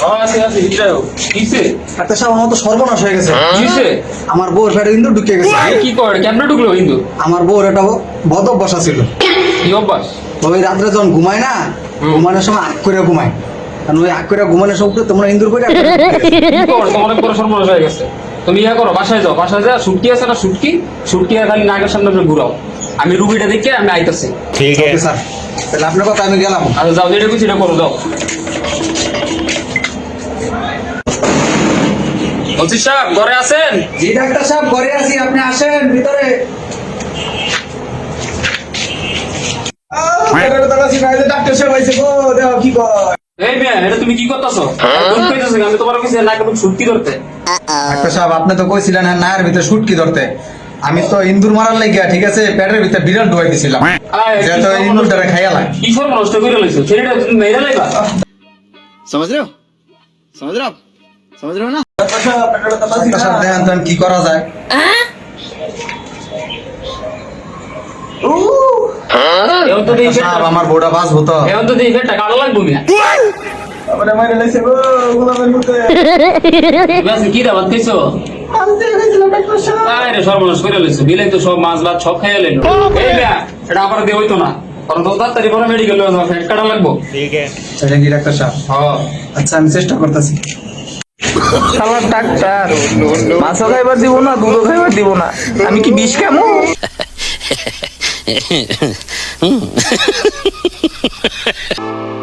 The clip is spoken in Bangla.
হ্যাঁ, আমার ঢুকে গেছে। কি করে? কেমনে ঢুকলো আমার এটা ছিল ওই রাত্রে যখন ঘুমায় না ঘুমানোর সময় আগ করে ঘুমায়। তোমরা ইন্দুর হয়ে গেছে। তুমি ইয়া করো বাসায় যাও। বাসায় যাও শুটকি সামনে ঘুরাও। আমি রুগীটা দেখে আমি আইতেছি। ঠিক আছে। তাহলে আপনার কথা আমি গেলাম। আর যাও যেটা কিছু করো যাও। বলছি সাহেব ঘরে আছেন? জি ডাক্তার সাহেব ঘরে আছি আপনি আসেন ভিতরে। ডাক্তার সাহেব আইছে গো দেখো কি কয়? এই এটা তুমি কি করতেছো? কোন কইতাছো আমি তোমার কাছে নাকে মুখ সুটকি ধরতে। ডাক্তার সাহেব আপনি তো কইছিলেন হ্যাঁ নায়ের ভিতরে শুটকি ধরতে। আমি তো ইন্দুর মারার লাগিয়া ঠিক আছে পেটের ভিতরে বিড়াল ঢুকাই দিছিলাম খাইয়া আচ্ছা, আচ্ছা, আমার বোটা পাস হতো মাইরে লাইছে গো গোলামের কি দাবাত কইছো আরে সর্বনাশ করে লইছো। বিলাই তো সব মাছ ভাত সব খাইয়া লইলো। এই এটা আবার দে হইতো না। কারণ তো তাড়াতাড়ি মেডিকেল কাটা লাগবো। হ্যাঁ। আচ্ছা আমি চেষ্টা করতেছি। শালা ডাক্তার মাছ খাইবার দিব না দুধ খাইবার দিব না। আমি কি বিষ খামু?